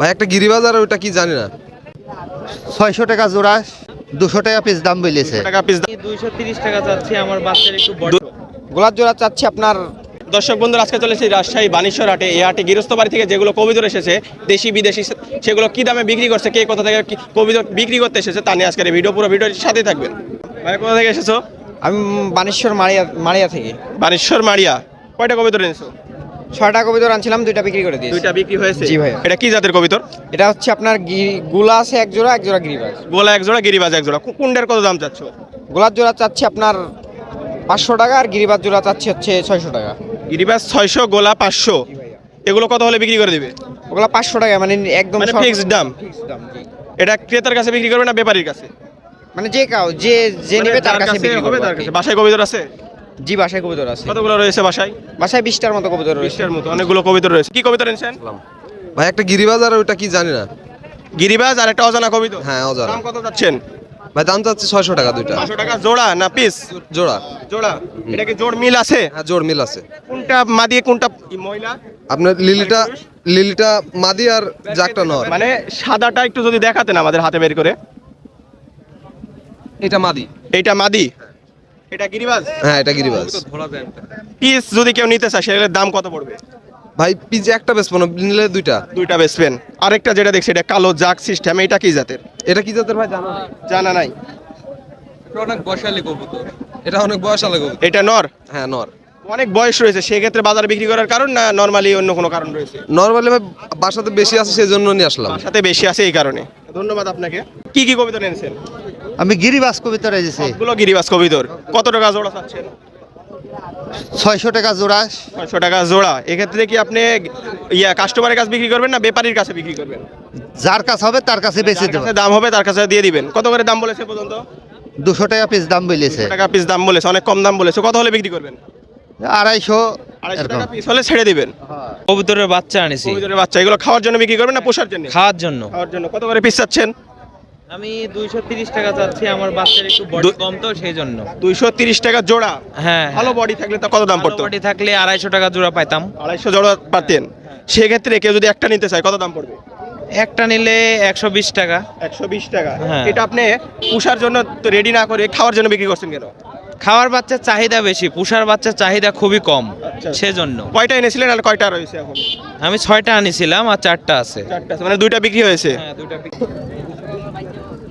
ভাই একটা গিরিবাজ আর ওটা কি জানি না। ছয়শো টাকা জোড়া দুশো টাকা পিস দাম বলেছে। টাকা পিস দুইশো তিরিশ টাকা চাচ্ছি আমার বাচ্চার একটু বড়। গোলাপ জোড়া চাচ্ছি আপনার। দর্শক বন্ধুরা আজকে চলেছে রাজশাহী বানেশ্বর হাটে। এই হাটে গৃহস্থ বাড়ি থেকে যেগুলো কবিতর এসেছে দেশি বিদেশি সেগুলো কি দামে বিক্রি করছে কে কোথা থেকে কি বিক্রি করতে এসেছে তা নিয়ে আজকের এই ভিডিও পুরো ভিডিওর সাথে থাকবেন। ভাই কোথা থেকে এসেছ? আমি বানেশ্বর মারিয়া মারিয়া থেকে। বানেশ্বর মারিয়া কয়টা কবিতর এনেছো? ছয়টা কবিতর আনছিলাম দুইটা বিক্রি করে দিয়েছি। দুইটা বিক্রি হয়েছে? জি ভাইয়া। এটা কি জাতের কবিতর? এটা হচ্ছে আপনারগুলা আছে এক জোড়া এক জোড়া গিরিবাজ। গোলা এক জোড়া গিরিবাজ এক জোড়া। কু- কোনটার কত দাম চাচ্ছ? গোলাপ জোড়া চাচ্ছি আপনার পাঁচশো টাকা আর গিরিবাজ জোড়া চাচ্ছি হচ্ছে ছয়শো টাকা। গিরিবাজ ছয়শো গোলা পাঁচশো। এগুলো কত হলে বিক্রি করে দিবে? ওগুলো পাঁচশো টাকা মানে একদম ফিক্সড দাম? fixed দাম। এটা ক্রেতার কাছে বিক্রি করবে না ব্যাপারীর কাছে? মানে যে কাউ যে যে মানে নেবে তার কাছে বিক্রি হবে তার কাছে। বাসায় কবিতর আছে? জি বাসায় কবুতর আছে। কতগুলো রয়েছে বাসায়? বাসায় বিশটার মতো কবুতর রয়েছে। বিশটার মতো অনেকগুলো কবিতর রয়েছে। কি কবিতর এনেছেন? ভাই একটা গিরিবাজ আর ওটা কি জানি না। গিরিবাজ আর একটা অজানা কবিতর? হ্যাঁ অজানা। দাম কত যাচ্ছেন ভাই দাম চাচ্ছি ছয়শো টাকা দুইটা। টাকা জোড়া না পিস? জোড়া। জোড়া। এটা কি জোড় মিল আছে? হ্যাঁ জোর মিল আছে। কোনটা মাদি কোনটা ই মহিলা আপনার লিলিটা লিলিটা মাদি আর জাকটা নর মানে সাদাটা একটু যদি দেখাতেন আমাদের হাতে বের করে। এটা মাদি এটা মাদি এটা গিরিবাজ? হ্যাঁ এটা গিরিবাজ। পিস যদি কেউ নিতে চায় সেগুলোর দাম কত পড়বে? ভাই পিজে একটা বেসবো না নিলে দুইটা। দুইটা বেচবেন। আরেকটা যেটা দেখছি এটা কালো জাক সিস্টেম এটা কি জাতের? এটা কি জাতের ভাই? জানা নাই। জানা নাই। অনেক বয়সালী কবুতর। এটা অনেক বয়সালী কবুতর। এটা নর? হ্যাঁ নর। অনেক বয়স রয়েছে সেক্ষেত্রে বাজারে বিক্রি করার কারণ না নর্মালি অন্য কোনো কারণ রয়েছে? নর্মালি ভাই বাসাতে বেশি আছে সেই জন্য নিয়ে আসলাম। সাথে বেশি আছে এই কারণে। ধন্যবাদ আপনাকে। কি কি কবিতা এনেছেন? আমি গিরিবাজ কবিতর এনেছি সবগুলো গিরিবাস কবিতর। কত টাকা জোড়া চাচ্ছেন? ছয়শো টাকা জোড়া। ছয়শো টাকা জোড়া। এক্ষেত্রে কি আপনি ইয়া কাস্টমারের কাছে বিক্রি করবেন না ব্যাপারীর কাছে বিক্রি করবেন? যার কাছে হবে তার কাছে বেশি যার দাম হবে তার কাছে দিয়ে দিবেন। কত করে দাম বলেছে পর্যন্ত? দুশো টাকা পিস দাম বলেছে। টাকা পিস দাম বলেছে অনেক কম দাম বলেছে। কত হলে বিক্রি করবেন? আড়াইশো পিস হলে ছেড়ে দিবেন। কবুতরের বাচ্চা আনিছি। কবিতরের বাচ্চা এগুলো খাওয়ার জন্য বিক্রি করবেন না পোষার জন্য? খাওয়ার জন্য। খাওয়ার জন্য। কত করে পিস চাচ্ছেন? আমি দুইশো তিরিশ টাকা চাচ্ছি আমার বাচ্চার একটু বডি কম তো সেই জন্য। দুইশো তিরিশ টাকা জোড়া? হ্যাঁ ভালো বডি থাকলে তা কত দাম পড়তো? বডি থাকলে আড়াইশো টাকা জোড়া পাইতাম। আড়াইশো জোড়া পাতেন। সেক্ষেত্রে কেউ যদি একটা নিতে চায় কত দাম পড়বে? একটা নিলে একশো বিশ টাকা। একশো বিশ টাকা। হ্যাঁ। এটা আপনি পুষার জন্য রেডি না করে খাওয়ার জন্য বিক্রি করছেন কেন? খাওয়ার বাচ্চার চাহিদা বেশি পুষার বাচ্চার চাহিদা খুবই কম আচ্ছা। সেজন্য। কয়টা এনেছিলেন আর কয়টা রয়েছে এখন? আমি ছয়টা আনিছিলাম আর চারটা আছে। চারটা মানে দুইটা বিক্রি হয়েছে? হ্যাঁ দুইটা